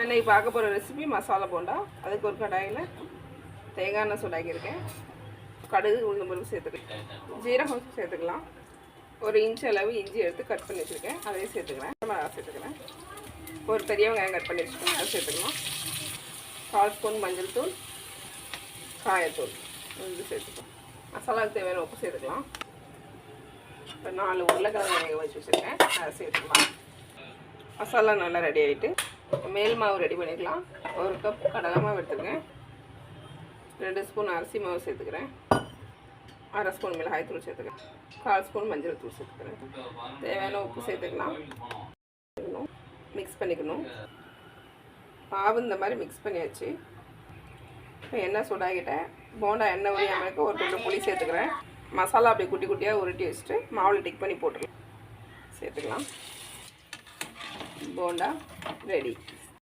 நம்ம இன்னைக்கு பார்க்க போகிற ரெசிபி மசாலா போண்டா. அதுக்கு ஒரு கடாயில் தேங்காய் எண்ணெய் சூடாக்கியிருக்கேன். கடுகு உளுந்து பருப்பு சேர்த்துக்கலாம். ஜீரகம் சேர்த்துக்கலாம். ஒரு இன்ச் அளவு இஞ்சி எடுத்து கட் பண்ணி வச்சுருக்கேன். அதையும் சேர்த்துக்கிறேன். மிளகா சேர்த்துக்கிறேன். ஒரு பெரிய வெங்காயம் கட் பண்ணி வச்சுருக்கேன். அதை சேர்த்துக்கலாம். கால் ஸ்பூன் மஞ்சள் தூள் காயத்தூள் இது சேர்த்துக்கலாம். மசாலாவுக்கு தேவையான உப்பு சேர்த்துக்கலாம். இப்போ நாலு உருளைக்கிழங்கு வேக வச்சு வச்சுருக்கேன். அதை சேர்த்துக்கலாம். மசாலா நல்லா ரெடி ஆகிட்டு மேல் மாவு ரெடி பண்ணிக்கலாம். ஒரு கப் கடலை மாவு எடுத்துருக்கேன். ரெண்டு ஸ்பூன் அரிசி மாவு சேர்த்துக்கிறேன். அரை ஸ்பூன் மிளகாய் தூள் சேர்த்துக்கிறேன். கால் ஸ்பூன் மஞ்சள் தூள் சேர்த்துக்கிறேன். தேவையான உப்பு சேர்த்துக்கலாம். மிக்ஸ் பண்ணிக்கணும். மாவு இந்த மாதிரி மிக்ஸ் பண்ணியாச்சு. இப்போ எண்ணெய் சூடாகிட்டேன். போண்டா எண்ணெய் உரியாமலுக்கு ஒரு துண்டு புளி சேர்த்துக்கிறேன். மசாலா அப்படி குட்டி குட்டியாக உருட்டி வச்சுட்டு மாவில் டிக் பண்ணி போட்டுக்கலாம். சேர்த்துக்கலாம். போண்டா ரெடி